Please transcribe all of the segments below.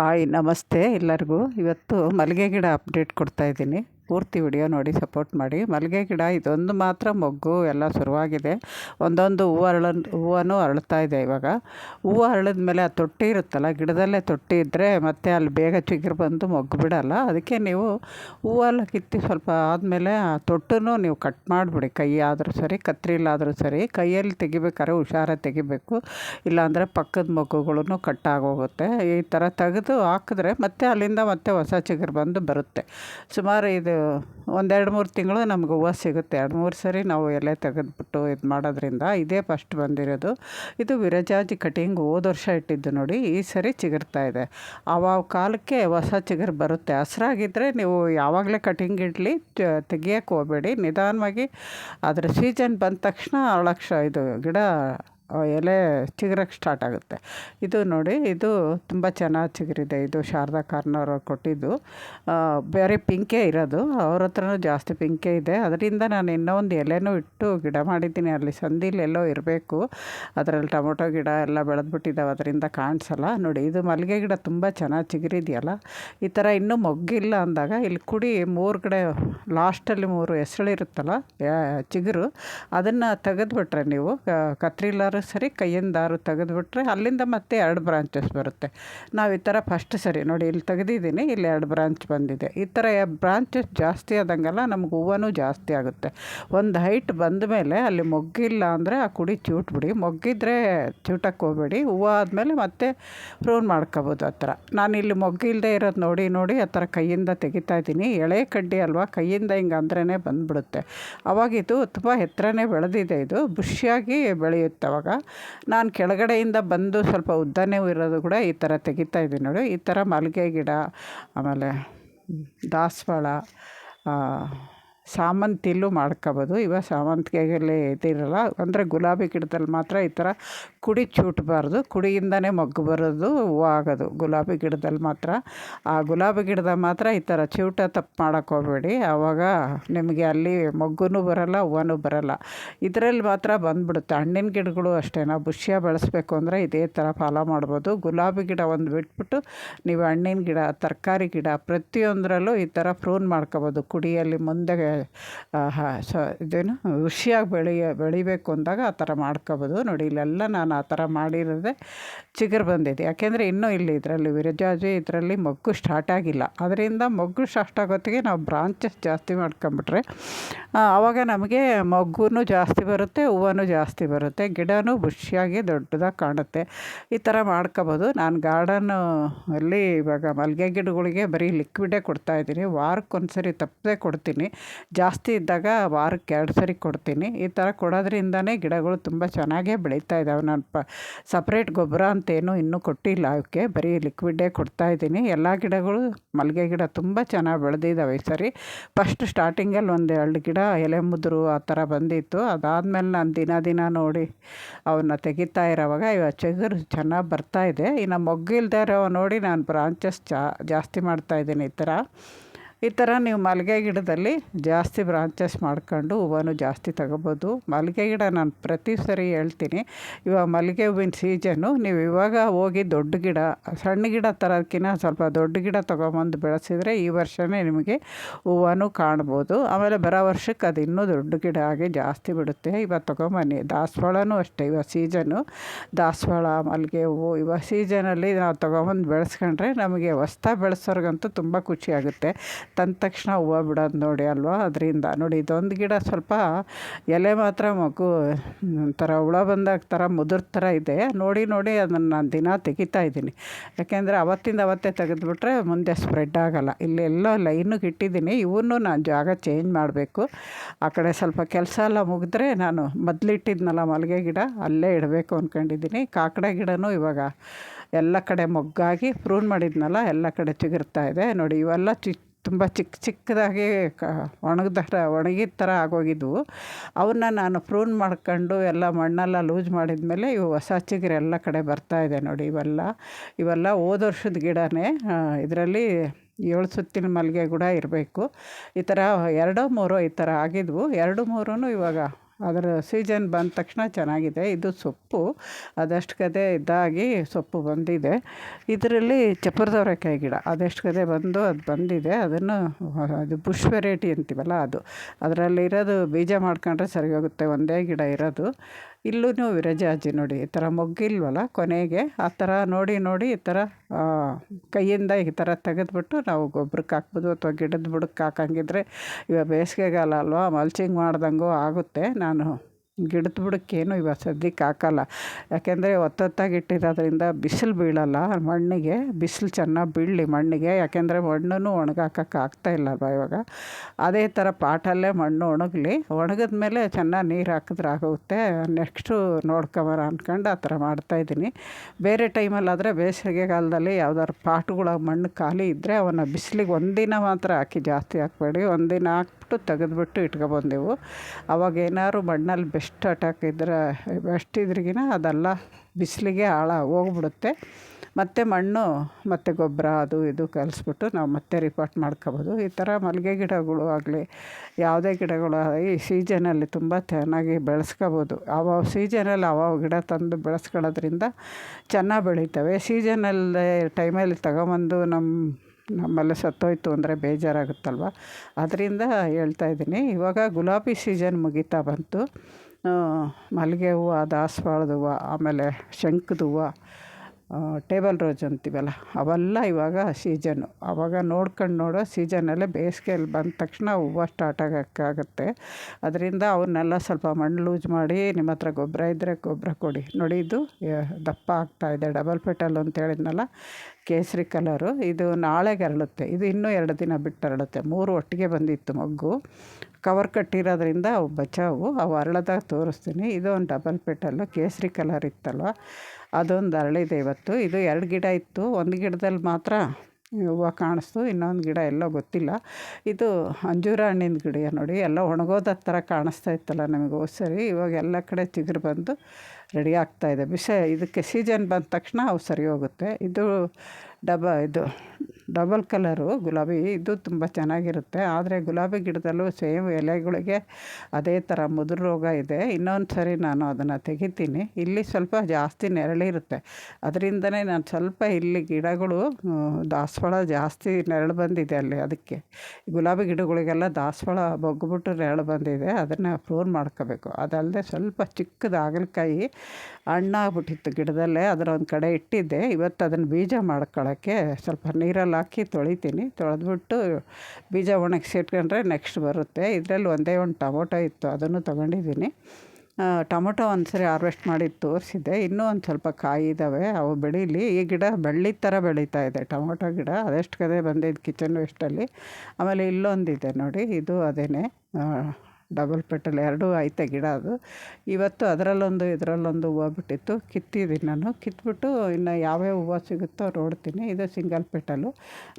Hi ನಮಸ್ತೆ ಎಲ್ಲರಿಗೂ. ಇವತ್ತು ಮಲ್ಲಿಗೆ ಗಿಡ ಅಪ್ಡೇಟ್ ಕೊಡ್ತಾ ಇದ್ದೀನಿ. ಪೂರ್ತಿ ವಿಡಿಯೋ ನೋಡಿ ಸಪೋರ್ಟ್ ಮಾಡಿ. ಮಲ್ಲಿಗೆ ಗಿಡ, ಇದೊಂದು ಮಾತ್ರ ಮೊಗ್ಗು, ಎಲ್ಲ ಶುರುವಾಗಿದೆ. ಒಂದೊಂದು ಹೂವು ಅರಳ ಹೂವನ್ನು ಅರಳ್ತಾ ಇದೆ ಇವಾಗ. ಹೂವು ಅರಳಿದ ಮೇಲೆ ಆ ತೊಟ್ಟಿ ಇರುತ್ತಲ್ಲ, ಗಿಡದಲ್ಲೇ ತೊಟ್ಟಿ ಇದ್ದರೆ ಮತ್ತೆ ಅಲ್ಲಿ ಬೇಗ ಚಿಗುರು ಬಂದು ಮೊಗ್ಗು ಬಿಡಲ್ಲ. ಅದಕ್ಕೆ ನೀವು ಹೂವೆಲ್ಲ ಕಿತ್ತಿ ಸ್ವಲ್ಪ ಆದಮೇಲೆ ಆ ತೊಟ್ಟನ್ನು ನೀವು ಕಟ್ ಮಾಡಿಬಿಡಿ. ಕೈ ಆದರೂ ಸರಿ ಕತ್ರಿಲಾದರೂ ಸರಿ. ಕೈಯಲ್ಲಿ ತೆಗಿಬೇಕಾದ್ರೆ ಹುಷಾರಾಗಿ ತೆಗಿಬೇಕು. ಇಲ್ಲಾಂದರೆ ಪಕ್ಕದ ಮೊಗ್ಗುಗಳನ್ನು ಕಟ್ ಆಗೋಗುತ್ತೆ. ಈ ಥರ ತೆಗೆದು ಹಾಕಿದ್ರೆ ಮತ್ತೆ ಅಲ್ಲಿಂದ ಮತ್ತೆ ಹೊಸ ಚಿಗುರು ಬಂದು ಬರುತ್ತೆ. ಸುಮಾರು ಇದು ಒಂದೆರಡು ಮೂರು ತಿಂಗಳು ನಮ್ಗೆ ಹೂವು ಸಿಗುತ್ತೆ. ಎರಡು ಮೂರು ಸರಿ ನಾವು ಎಲೆ ತೆಗೆದ್ಬಿಟ್ಟು ಇದು ಮಾಡೋದ್ರಿಂದ ಇದೇ ಫಸ್ಟ್ ಬಂದಿರೋದು. ಇದು ವಿರಜಾಜಿ ಕಟಿಂಗ್ ಹೋದ ವರ್ಷ ಇಟ್ಟಿದ್ದು ನೋಡಿ, ಈ ಸರಿ ಚಿಗುರ್ತಾ ಇದೆ. ಆವಾಗ ಕಾಲಕ್ಕೆ ಹೊಸ ಚಿಗುರು ಬರುತ್ತೆ. ಹಸ್ರಾಗಿದ್ದರೆ ನೀವು ಯಾವಾಗಲೇ ಕಟಿಂಗ್ ಇಡಲಿ ತೆಗಿಯೋಕ್ಕೆ ಹೋಗಬೇಡಿ. ನಿಧಾನವಾಗಿ ಅದರ ಸೀಸನ್ ಬಂದ ತಕ್ಷಣ ಲಕ್ಷ ಇದು ಗಿಡ ಎಲೆ ಚಿಗುರಕ್ಕೆ ಸ್ಟಾರ್ಟ್ ಆಗುತ್ತೆ. ಇದು ನೋಡಿ, ಇದು ತುಂಬ ಚೆನ್ನಾಗಿ ಚಿಗುರಿದೆ. ಇದು ಶಾರದಾ ಕಾರ್ನವ್ರು ಕೊಟ್ಟಿದ್ದು. ಬೇರೆ ಪಿಂಕೇ ಇರೋದು. ಅವ್ರ ಹತ್ರನೂ ಜಾಸ್ತಿ ಪಿಂಕೇ ಇದೆ. ಅದರಿಂದ ನಾನು ಇನ್ನೂ ಒಂದು ಎಲೆನೂ ಇಟ್ಟು ಗಿಡ ಮಾಡಿದ್ದೀನಿ. ಅಲ್ಲಿ ಸಂದಿಲಿ ಎಲ್ಲೋ ಇರಬೇಕು. ಅದರಲ್ಲಿ ಟೊಮೊಟೊ ಗಿಡ ಎಲ್ಲ ಬೆಳೆದ್ಬಿಟ್ಟಿದ್ದಾವೆ ಅದರಿಂದ ಕಾಣಿಸಲ್ಲ. ನೋಡಿ, ಇದು ಮಲ್ಲಿಗೆ ಗಿಡ ತುಂಬ ಚೆನ್ನಾಗಿ ಚಿಗುರಿದೆಯಲ್ಲ. ಈ ಥರ ಇನ್ನೂ ಮೊಗ್ಗಿಲ್ಲ ಅಂದಾಗ ಇಲ್ಲಿ ಕುಡಿ ಮೂರು ಕಡೆ, ಲಾಸ್ಟಲ್ಲಿ ಮೂರು ಹೆಸಳಿರುತ್ತಲ್ಲ ಚಿಗುರು. ಅದನ್ನು ತೆಗೆದುಬಿಟ್ರೆ ನೀವು ಕತ್ರಿಲಾರು ಸರಿ ಕೈಯಿಂದ ದಾರು ತೆಗೆದುಬಿಟ್ರೆ ಅಲ್ಲಿಂದ ಮತ್ತೆ ಎರಡು ಬ್ರಾಂಚಸ್ ಬರುತ್ತೆ. ನಾವು ಈ ಥರ ಫಸ್ಟ್ ಸರಿ ನೋಡಿ, ಇಲ್ಲಿ ತೆಗೆದಿದ್ದೀನಿ, ಇಲ್ಲಿ ಎರಡು ಬ್ರಾಂಚ್ ಬಂದಿದೆ. ಈ ಥರ ಬ್ರಾಂಚಸ್ ಜಾಸ್ತಿ ಆದಂಗೆಲ್ಲ ನಮ್ಗೆ ಹೂವನೂ ಜಾಸ್ತಿ ಆಗುತ್ತೆ. ಒಂದು ಹೈಟ್ ಬಂದ ಮೇಲೆ ಅಲ್ಲಿ ಮೊಗ್ಗಿಲ್ಲ ಅಂದರೆ ಆ ಕುಡಿ ಚೂಟ್ಬಿಡಿ, ಮೊಗ್ಗಿದ್ರೆ ಚೂಟಕ್ಕೆ ಹೋಗ್ಬೇಡಿ. ಹೂವು ಆದಮೇಲೆ ಮತ್ತೆ ಪ್ರೂನ್ ಮಾಡ್ಕೋಬೋದು ಆ ಥರ. ನಾನು ಇಲ್ಲಿ ಮೊಗ್ಗಿಲ್ಲದೆ ಇರೋದು ನೋಡಿ ನೋಡಿ ಆ ಥರ ಕೈಯಿಂದ ತೆಗಿತಾ ಇದ್ದೀನಿ. ಎಳೆ ಕಡ್ಡಿ ಅಲ್ವಾ, ಕೈಯಿಂದ ಹಿಂಗೆ ಅಂದ್ರೇ ಬಂದುಬಿಡುತ್ತೆ. ಅವಾಗ ಇದು ತುಂಬ ಎತ್ತರನೇ ಬೆಳೆದಿದೆ ಇದು. ಬುಷಿಯಾಗಿ ಬೆಳೆಯುತ್ತೆ ಅವಾಗ ನಾನು ಕೆಳಗಡೆಯಿಂದ ಬಂದು ಸ್ವಲ್ಪ ಉದ್ದನೇ ಇರೋದು ಕೂಡ ಈ ಥರ ತೆಗಿತಾ ಇದ್ದೀನಿ ನೋಡಿ. ಈ ಥರ ಮಲ್ಲಿಗೆ ಗಿಡ, ಆಮೇಲೆ ದಾಸವಾಳ ಸಾಮಂತಿಲೂ ಮಾಡ್ಕೋಬೋದು. ಇವಾಗ ಸಾಮಂತಿಗೆಯಲ್ಲಿ ಇದಿರಲ್ಲ. ಅಂದರೆ ಗುಲಾಬಿ ಗಿಡದಲ್ಲಿ ಮಾತ್ರ ಈ ಥರ ಕುಡಿ ಚೂಟಬಾರ್ದು. ಕುಡಿಯಿಂದನೇ ಮೊಗ್ಗು ಬರೋದು ಹೂವು ಆಗೋದು. ಗುಲಾಬಿ ಗಿಡದಲ್ಲಿ ಮಾತ್ರ. ಆ ಗುಲಾಬಿ ಗಿಡದ ಮಾತ್ರ ಈ ಥರ ಚೂಟ ತಪ್ಪು ಮಾಡೋಕ್ಕೆ ಹೋಗಬೇಡಿ. ಆವಾಗ ನಿಮಗೆ ಅಲ್ಲಿ ಮೊಗ್ಗು ಬರೋಲ್ಲ, ಹೂವನೂ ಬರೋಲ್ಲ. ಇದರಲ್ಲಿ ಮಾತ್ರ ಬಂದುಬಿಡುತ್ತೆ. ಹಣ್ಣಿನ ಗಿಡಗಳು ಅಷ್ಟೇ. ನಾವು ಬುಷ್ಯ ಬೆಳೆಸ್ಬೇಕು ಅಂದರೆ ಇದೇ ಥರ ಫಾಲೋ ಮಾಡ್ಬೋದು. ಗುಲಾಬಿ ಗಿಡ ಒಂದು ಬಿಟ್ಬಿಟ್ಟು ನೀವು ಹಣ್ಣಿನ ಗಿಡ, ತರಕಾರಿ ಗಿಡ ಪ್ರತಿಯೊಂದರಲ್ಲೂ ಈ ಥರ ಪ್ರೂನ್ ಮಾಡ್ಕೋಬೋದು. ಕುಡಿಯಲ್ಲಿ ಮುಂದೆ ಸೊ, ಇದೇನು? ಖುಷಿಯಾಗಿ ಬೆಳೆಯ, ಬೆಳಿಬೇಕು ಅಂದಾಗ ಆ ಥರ ಮಾಡ್ಕೋಬೋದು. ನೋಡಿ, ಇಲ್ಲೆಲ್ಲ ನಾನು ಆ ಥರ ಮಾಡಿರೋದೆ ಚಿಗುರು ಬಂದಿದೆ. ಯಾಕೆಂದರೆ ಇನ್ನೂ ಇಲ್ಲಿ ಇದರಲ್ಲಿ ವಿರಜಾಜಿ ಇದರಲ್ಲಿ ಮೊಗ್ಗು ಸ್ಟಾರ್ಟ್ ಆಗಿಲ್ಲ. ಅದರಿಂದ ಮೊಗ್ಗು ಸ್ಟಾರ್ಟ್ ಆಗೋತ್ತಿಗೆ ನಾವು ಬ್ರಾಂಚಸ್ ಜಾಸ್ತಿ ಮಾಡ್ಕೊಂಬಿಟ್ರೆ ಆವಾಗ ನಮಗೆ ಮೊಗ್ಗು ಜಾಸ್ತಿ ಬರುತ್ತೆ, ಹೂವನೂ ಜಾಸ್ತಿ ಬರುತ್ತೆ. ಗಿಡನೂ ಬುಷಿಯಾಗಿ ದೊಡ್ಡದಾಗಿ ಕಾಣುತ್ತೆ. ಈ ಥರ ಮಾಡ್ಕೋಬೋದು. ನಾನು ಗಾರ್ಡನ್ನು ಅಲ್ಲಿ ಇವಾಗ ಮಲ್ಲಿಗೆ ಗಿಡಗಳಿಗೆ ಬರೀ ಲಿಕ್ವಿಡೇ ಕೊಡ್ತಾಯಿದ್ದೀನಿ ವಾರಕ್ಕೊಂದು ಸರಿ ತಪ್ಪದೆ ಕೊಡ್ತೀನಿ. ಜಾಸ್ತಿ ಇದ್ದಾಗ ವಾರಕ್ಕೆ ಎರಡು ಸರಿ ಕೊಡ್ತೀನಿ. ಈ ಥರ ಕೊಡೋದ್ರಿಂದನೇ ಗಿಡಗಳು ತುಂಬ ಚೆನ್ನಾಗೇ ಬೆಳೀತಾ ಇದ್ದಾವೆ. ನಾನು ಪ ಸಪ್ರೇಟ್ ಗೊಬ್ಬರ ಅಂತೇನು ಇನ್ನೂ ಕೊಟ್ಟಿಲ್ಲ ಅವಕ್ಕೆ. ಬರೀ ಲಿಕ್ವಿಡ್ಡೇ ಕೊಡ್ತಾಯಿದ್ದೀನಿ ಎಲ್ಲ ಗಿಡಗಳು ಮಲ್ಲಿಗೆ ಗಿಡ ತುಂಬ ಚೆನ್ನಾಗಿ ಬೆಳೆದಿದ್ದಾವೆ ಈ ಸರಿ. ಫಸ್ಟ್ ಸ್ಟಾರ್ಟಿಂಗಲ್ಲಿ ಒಂದು ಎರಡು ಗಿಡ, ಎಲೆ ಮುದ್ರು ಆ ಥರ ಬಂದಿತ್ತು. ಅದಾದಮೇಲೆ ನಾನು ದಿನ ದಿನ ನೋಡಿ ಅವನ್ನ ತೆಗಿತಾ ಇರೋವಾಗ ಇವ ಚಿಗುರು ಚೆನ್ನಾಗಿ ಬರ್ತಾಯಿದೆ ಇನ್ನು ಮೊಗ್ಗಿಲ್ದೇ ಇರೋ ನೋಡಿ ನಾನು ಬ್ರಾಂಚಸ್ ಜಾಸ್ತಿ ಮಾಡ್ತಾಯಿದ್ದೀನಿ ಈ ಥರ. ಈ ಥರ ನೀವು ಮಲ್ಲಿಗೆ ಗಿಡದಲ್ಲಿ ಜಾಸ್ತಿ ಬ್ರಾಂಚಸ್ ಮಾಡ್ಕೊಂಡು ಹೂವನು ಜಾಸ್ತಿ ತಗೋಬೋದು. ಮಲ್ಲಿಗೆ ಗಿಡ ನಾನು ಪ್ರತಿ ಸರಿ ಹೇಳ್ತೀನಿ, ಇವಾಗ ಮಲ್ಲಿಗೆ ಹೂವಿನ ಸೀಸನ್ನು ನೀವು ಇವಾಗ ಹೋಗಿ ದೊಡ್ಡ ಗಿಡ, ಸಣ್ಣ ಗಿಡ ತರೋದಕ್ಕಿಂತ ಸ್ವಲ್ಪ ದೊಡ್ಡ ಗಿಡ ತೊಗೊಂಬಂದು ಬೆಳೆಸಿದರೆ ಈ ವರ್ಷವೇ ನಿಮಗೆ ಹೂವನು ಕಾಣ್ಬೋದು. ಆಮೇಲೆ ಬರೋ ವರ್ಷಕ್ಕೆ ಅದು ಇನ್ನೂ ದೊಡ್ಡ ಗಿಡ ಆಗಿ ಜಾಸ್ತಿ ಬಿಡುತ್ತೆ. ಇವಾಗ ತೊಗೊಂಬನ್ನಿ. ದಾಸವಾಳನೂ ಅಷ್ಟೇ ಇವಾಗ ಸೀಸನ್ನು ದಾಸವಾಳ, ಮಲ್ಲಿಗೆ ಹೂವು ಇವಾಗ ಸೀಸನಲ್ಲಿ ನಾವು ತೊಗೊಂಬಂದು ಬೆಳೆಸ್ಕೊಂಡ್ರೆ ನಮಗೆ ಹೊಸ್ತಾ ಬೆಳೆಸೋರ್ಗಂತೂ ತುಂಬ ಖುಷಿಯಾಗುತ್ತೆ ತಂದ ತಕ್ಷಣ ಹೂವು ಬಿಡೋದು ನೋಡಿ ಅಲ್ವಾ? ಅದರಿಂದ ನೋಡಿ ಇದೊಂದು ಗಿಡ ಸ್ವಲ್ಪ ಎಲೆ ಮಾತ್ರ ಮಗು, ಒಂಥರ ಹುಳ ಬಂದಾಗ ಥರ ಮುದುರ ಥರ ಇದೆ. ನೋಡಿ ನೋಡಿ ಅದನ್ನು ನಾನು ದಿನ ತೆಗಿತಾ ಇದ್ದೀನಿ. ಯಾಕೆಂದರೆ ಅವತ್ತಿಂದ ಅವತ್ತೇ ತೆಗೆದುಬಿಟ್ರೆ ಮುಂದೆ ಸ್ಪ್ರೆಡ್ ಆಗೋಲ್ಲ. ಇಲ್ಲೆಲ್ಲ ಲೈನಿಗೆ ಇಟ್ಟಿದ್ದೀನಿ. ಇವನ್ನೂ ನಾನು ಜಾಗ ಚೇಂಜ್ ಮಾಡಬೇಕು. ಆ ಕಡೆ ಸ್ವಲ್ಪ ಕೆಲಸ ಎಲ್ಲ ಮುಗಿದ್ರೆ ನಾನು ಮೊದಲಿಟ್ಟಿದ್ನಲ್ಲ ಮಲ್ಲಿಗೆ ಗಿಡ, ಅಲ್ಲೇ ಇಡಬೇಕು ಅಂದ್ಕೊಂಡಿದ್ದೀನಿ ಕಾಕಡ ಗಿಡನೂ ಇವಾಗ ಎಲ್ಲ ಕಡೆ ಮೊಗ್ಗಾಗಿ ಪ್ರೂನ್ ಮಾಡಿದ್ನಲ್ಲ, ಎಲ್ಲ ಕಡೆ ಚಿಗುರ್ತಾ ಇದೆ. ನೋಡಿ ಇವೆಲ್ಲ ಚಿ ತುಂಬ ಚಿಕ್ಕ ಚಿಕ್ಕದಾಗಿ ಕ ಒಣಗಿದ ಒಣಗಿದ ಥರ ಆಗೋಗಿದ್ವು. ಅವನ್ನ ನಾನು ಪ್ರೂನ್ ಮಾಡ್ಕೊಂಡು ಎಲ್ಲ ಮಣ್ಣೆಲ್ಲ ಲೂಸ್ ಮಾಡಿದ್ಮೇಲೆ ಇವು ಹೊಸ ಚಿಗುರು ಎಲ್ಲ ಕಡೆ ಬರ್ತಾಯಿದೆ ನೋಡಿ ಇವೆಲ್ಲ. ಇವೆಲ್ಲ ಹೋದ ವರ್ಷದ ಗಿಡನೇ ಇದರಲ್ಲಿ ಏಳು ಸುತ್ತಿನ ಮಲ್ಲಿಗೆ ಕೂಡ ಇರಬೇಕು. ಈ ಥರ ಎರಡೋ ಮೂರೋ ಈ ಥರ ಆಗಿದ್ವು. ಎರಡು ಮೂರೂ ಇವಾಗ ಅದರ ಸೀಸನ್ ಬಂದ ತಕ್ಷಣ ಚೆನ್ನಾಗಿದೆ. ಇದು ಸೊಪ್ಪು. ಅದಷ್ಟು ಕದೆ ಇದಾಗಿ ಸೊಪ್ಪು ಬಂದಿದೆ. ಇದರಲ್ಲಿ ಚಪ್ಪರದವರೆಕಾಯಿ ಗಿಡ. ಅದಷ್ಟು ಕದೆ ಬಂದು ಅದು ಬಂದಿದೆ. ಅದನ್ನು ಅದು ಬುಷ್ ವೆರೈಟಿ ಅಂತೀವಲ್ಲ ಅದು. ಅದರಲ್ಲಿರೋದು ಬೀಜ ಮಾಡ್ಕೊಂಡ್ರೆ ಸರಿ ಹೋಗುತ್ತೆ ಒಂದೇ ಗಿಡ ಇರೋದು. ಇಲ್ಲೂ ವಿರಜಾಜಿ ನೋಡಿ, ಈ ಥರ ಮೊಗ್ಗಿಲ್ವಲ್ಲ ಕೊನೆಗೆ, ಆ ಥರ ನೋಡಿ ನೋಡಿ ಈ ಥರ ಕೈಯಿಂದ ಈ ಥರ ತೆಗೆದ್ಬಿಟ್ಟು ನಾವು ಗೊಬ್ಬರಕ್ಕೆ ಹಾಕ್ಬೋದು ಅಥವಾ ಗಿಡದ ಬುಡಕ್ಕೆ ಹಾಕಂಗಿದ್ರೆ ಇವಾಗ ಬೇಸಿಗೆಗಾಲ ಅಲ್ವಾ, ಮಲ್ಚಿಂಗ್ ಮಾಡ್ದಂಗೂ ಆಗುತ್ತೆ. ನಾನು ಗಿಡದ ಬುಡಕ್ಕೇನು ಇವಾಗ ಸದ್ಯಕ್ಕೆ ಹಾಕಲ್ಲ. ಯಾಕೆಂದರೆ ಒತ್ತೊತ್ತಾಗಿ ಇಟ್ಟಿರೋದ್ರಿಂದ ಬಿಸಿಲು ಬೀಳಲ್ಲ ಮಣ್ಣಿಗೆ, ಬಿಸಿಲು ಚೆನ್ನಾಗಿ ಬೀಳಲಿ ಮಣ್ಣಿಗೆ. ಯಾಕೆಂದರೆ ಮಣ್ಣನ್ನು ಒಣಗಾಕಕ್ಕೆ ಅಲ್ವಾ ಇವಾಗ. ಅದೇ ಥರ ಪಾಟಲ್ಲೇ ಮಣ್ಣು ಒಣಗಲಿ ಒಣಗಿದ ಮೇಲೆ ಚೆನ್ನಾಗಿ ನೀರು ಹಾಕಿದ್ರೆ ಆಗುತ್ತೆ. ನೆಕ್ಸ್ಟು ನೋಡ್ಕೊಬರ ಅಂದ್ಕೊಂಡು ಆ ಥರ ಮಾಡ್ತಾಯಿದ್ದೀನಿ ಬೇರೆ ಟೈಮಲ್ಲಾದರೆ ಬೇಸಿಗೆಗಾಲದಲ್ಲಿ ಯಾವ್ದಾದ್ರು ಪಾಟ್ಗಳ ಮಣ್ಣು ಖಾಲಿ ಇದ್ದರೆ ಅವನ್ನ ಬಿಸಿಲಿಗೆ ಒಂದಿನ ಮಾತ್ರ ಹಾಕಿ ಜಾಸ್ತಿ ಹಾಕಬೇಡಿ. ಒಂದಿನ ಹಾಕ್ಬಿಟ್ಟು ತೆಗೆದ್ಬಿಟ್ಟು ಇಟ್ಕೊಬಂದೆವು. ಅವಾಗ ಏನಾದ್ರು ಮಣ್ಣಲ್ಲಿ ಬೆಸ್ಟ್ ಅಟ್ಯಾಕ್ ಇದ್ರೆ, ಬೆಸ್ಟ್ ಇದ್ರಿಗಿನ ಅದೆಲ್ಲ ಬಿಸಿಲಿಗೆ ಆಳ ಹೋಗ್ಬಿಡುತ್ತೆ. ಮತ್ತು ಮಣ್ಣು, ಮತ್ತು ಗೊಬ್ಬರ, ಅದು ಇದು ಕಲಿಸ್ಬಿಟ್ಟು ನಾವು ಮತ್ತೆ ರಿಪೋರ್ಟ್ ಮಾಡ್ಕೊಬೋದು. ಈ ಥರ ಮಲ್ಲಿಗೆ ಗಿಡಗಳು ಆಗಲಿ, ಯಾವುದೇ ಗಿಡಗಳು ಈ ಸೀಜನಲ್ಲಿ ತುಂಬ ಚೆನ್ನಾಗಿ ಬೆಳೆಸ್ಕೋಬೋದು. ಅವ ಸೀಜನಲ್ಲಿ ಅವಾಗ ಗಿಡ ತಂದು ಬೆಳೆಸ್ಕೊಳ್ಳೋದ್ರಿಂದ ಚೆನ್ನಾಗಿ ಬೆಳೀತವೆ. ಸೀಸನಲ್ಲಿ ಟೈಮಲ್ಲಿ ತಗೊಂಬಂದು ನಮ್ಮ ನಮ್ಮಲ್ಲಿ ಸತ್ತೋಯ್ತು ಅಂದರೆ ಬೇಜಾರಾಗುತ್ತಲ್ವ? ಅದರಿಂದ ಹೇಳ್ತಾ ಇದ್ದೀನಿ. ಇವಾಗ ಗುಲಾಬಿ ಸೀಸನ್ ಮುಗಿತಾ ಬಂತು. ಮಲ್ಲಿಗೆ ಹೂವು, ದಾಸವಾಳದ ಹೂವು, ಆಮೇಲೆ ಶಂಖದ ಹೂವು ಟೇಬಲ್ ರೋಜ್ ಅಂತೀವಲ್ಲ, ಅವೆಲ್ಲ ಇವಾಗ ಸೀಸನ್ನು ಅವಾಗ ನೋಡ್ಕೊಂಡು ನೋಡೋ ಸೀಸನಲ್ಲೇ ಬೇಸಿಗೆಯಲ್ಲಿ ಬಂದ ತಕ್ಷಣ ಹೂವು ಸ್ಟಾರ್ಟ್ ಆಗೋಕ್ಕಾಗುತ್ತೆ ಅದರಿಂದ ಅವನ್ನೆಲ್ಲ ಸ್ವಲ್ಪ ಮಣ್ಣು ಲೂಸ್ ಮಾಡಿ ನಿಮ್ಮ ಹತ್ರ ಗೊಬ್ಬರ ಇದ್ದರೆ ಗೊಬ್ಬರ ಕೊಡಿ. ನೋಡಿ, ಇದು ದಪ್ಪ ಆಗ್ತಾಯಿದೆ ಡಬಲ್ ಪೆಟಲ್ ಅಂತ ಹೇಳಿದ್ನಲ್ಲ, ಕೇಸರಿ ಕಲರು ಇದು ನಾಳೆಗೆ ಅರಳುತ್ತೆ. ಇದು ಇನ್ನೂ ಎರಡು ದಿನ ಬಿಟ್ಟು ಅರಳುತ್ತೆ. ಮೂರು ಒಟ್ಟಿಗೆ ಬಂದಿತ್ತು ಮೊಗ್ಗು. ಕವರ್ ಕಟ್ಟಿರೋದ್ರಿಂದ ಅವು ಬಚಾವು ಅವು ಅರಳದಾಗ ತೋರಿಸ್ತೀನಿ. ಇದು ಒಂದು ಡಬಲ್ ಪೆಟಲ್ಲು ಕೇಸರಿ ಕಲರ್ ಇತ್ತಲ್ವ? ಅದೊಂದು ಅರಳಿದೆ ಇವತ್ತು. ಇದು ಎರಡು ಗಿಡ ಇತ್ತು. ಒಂದು ಗಿಡದಲ್ಲಿ ಮಾತ್ರ ಹೂವು ಕಾಣಿಸ್ತು. ಇನ್ನೊಂದು ಗಿಡ ಎಲ್ಲೋ ಗೊತ್ತಿಲ್ಲ. ಇದು ಅಂಜೂರ ಹಣ್ಣಿನ ಗಿಡ ನೋಡಿ. ಎಲ್ಲ ಒಣಗೋದ ಥರ ಕಾಣಿಸ್ತಾ ಇತ್ತಲ್ಲ ನಮಗೆ ಸರಿ ಇವಾಗ ಎಲ್ಲ ಕಡೆ ಚಿಗುರು ಬಂದು ರೆಡಿ ಆಗ್ತಾ ಇದೆ. ಬಿಸ ಇದಕ್ಕೆ ಸೀಸನ್ ಬಂದ ತಕ್ಷಣ ಅವು ಸರಿ ಹೋಗುತ್ತೆ. ಇದು ಡಬ, ಇದು ಡಬಲ್ ಕಲರು ಗುಲಾಬಿ, ಇದು ತುಂಬ ಚೆನ್ನಾಗಿರುತ್ತೆ. ಆದರೆ ಗುಲಾಬಿ ಗಿಡದಲ್ಲೂ ಸೇಮ್ ಎಲೆಗಳಿಗೆ ಅದೇ ಥರ ಮುದುರು ರೋಗ ಇದೆ. ಇನ್ನೊಂದು ಸರಿ ನಾನು ಅದನ್ನು ತೆಗಿತೀನಿ. ಇಲ್ಲಿ ಸ್ವಲ್ಪ ಜಾಸ್ತಿ ನೆರಳಿರುತ್ತೆ ಅದರಿಂದನೇ ನಾನು ಸ್ವಲ್ಪ ಇಲ್ಲಿ ಗಿಡಗಳು ದಾಸವಾಳ ಜಾಸ್ತಿ ನೆರಳು ಬಂದಿದೆ ಅಲ್ಲಿ ಅದಕ್ಕೆ. ಗುಲಾಬಿ ಗಿಡಗಳಿಗೆಲ್ಲ ದಾಸವಾಳ ಬೊಗ್ಬಿಟ್ಟು ನೆರಳು ಬಂದಿದೆ. ಅದನ್ನು ಪ್ರೂನ್ ಮಾಡ್ಕೋಬೇಕು. ಅದಲ್ಲದೆ ಸ್ವಲ್ಪ ಚಿಕ್ಕದು ಹಾಗಲಕಾಯಿ ಹಣ್ಣಾಗ್ಬಿಟ್ಟಿತ್ತು ಗಿಡದಲ್ಲೇ ಅದರ ಒಂದು ಕಡೆ ಇಟ್ಟಿದ್ದೆ. ಇವತ್ತು ಅದನ್ನು ಬೀಜ ಮಾಡ್ಕೊಳ್ಳೋಕ್ಕೆ ಸ್ವಲ್ಪ ನೀರಲ್ಲಿ ಹಾಕಿ ತೊಳಿತೀನಿ. ತೊಳೆದ್ಬಿಟ್ಟು ಬೀಜ ಒಣಗಿಸಿ ಇಟ್ಕೊಂಡ್ರೆ ನೆಕ್ಸ್ಟ್ ಬರುತ್ತೆ. ಇದರಲ್ಲಿ ಒಂದೇ ಒಂದು ಟೊಮೊಟೊ ಇತ್ತು, ಅದನ್ನು ತೊಗೊಂಡಿದ್ದೀನಿ. ಟೊಮೊಟೊ ಒಂದು ಸರಿ ಹಾರ್ವೆಸ್ಟ್ ಮಾಡಿ ತೋರಿಸಿದ್ದೆ. ಇನ್ನೂ ಒಂದು ಸ್ವಲ್ಪ ಕಾಯಿ ಇದ್ದಾವೆ ಅವು ಬೆಳೀಲಿ. ಈ ಗಿಡ ಬಳ್ಳಿ ಥರ ಬೆಳೀತಾ ಇದೆ, ಟೊಮೊಟೊ ಗಿಡ. ಅದೆಷ್ಟು ಕದೆ ಬಂದಿದ್ದು ಕಿಚನ್ ವೇಸ್ಟಲ್ಲಿ. ಆಮೇಲೆ ಇಲ್ಲೊಂದಿದೆ ನೋಡಿ, ಇದು ಅದೇನೆ. ಡಬಲ್ ಪೆಟಲ್ ಎರಡೂ ಐತೆ ಗಿಡ ಅದು. ಇವತ್ತು ಅದರಲ್ಲೊಂದು ಇದರಲ್ಲೊಂದು ಹೂವು ಬಿಟ್ಟಿತ್ತು. ಕಿತ್ತಿದ್ದೀನಿ ನಾನು. ಕಿತ್ಬಿಟ್ಟು ಇನ್ನು ಯಾವ್ಯಾವ ಹೂವು ಸಿಗುತ್ತೋ ನೋಡ್ತೀನಿ. ಇದು ಸಿಂಗಲ್ ಪೆಟಲು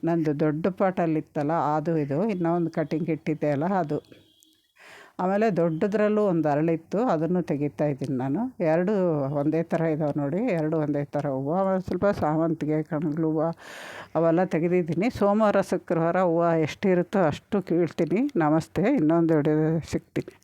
ನಂದು ದೊಡ್ಡ ಪಾಟಲ್ಲಿತ್ತಲ್ಲ, ಅದು ಇದು. ಇನ್ನೂ ಒಂದು ಕಟಿಂಗ್ ಇಟ್ಟಿದ್ದೆ ಅಲ್ಲ, ಅದು. ಆಮೇಲೆ ದೊಡ್ಡದ್ರಲ್ಲೂ ಒಂದು ಅರಳಿತ್ತು ಅದನ್ನು ತೆಗಿತಾ ಇದ್ದೀನಿ ನಾನು. ಎರಡು ಒಂದೇ ಥರ ಇದಾವೆ ನೋಡಿ, ಎರಡು ಒಂದೇ ಥರ ಹೂವು. ಸ್ವಲ್ಪ ಸಾವಂತಿಗೆ, ಕಣಗಳು ಹೂವು, ಅವೆಲ್ಲ ತೆಗೆದಿದ್ದೀನಿ. ಸೋಮವಾರ, ಶುಕ್ರವಾರ ಹೂವು ಎಷ್ಟಿರುತ್ತೋ ಅಷ್ಟು ಕೀಳ್ತೀನಿ. ನಮಸ್ತೆ, ಇನ್ನೊಂದು ಸಿಗ್ತೀನಿ.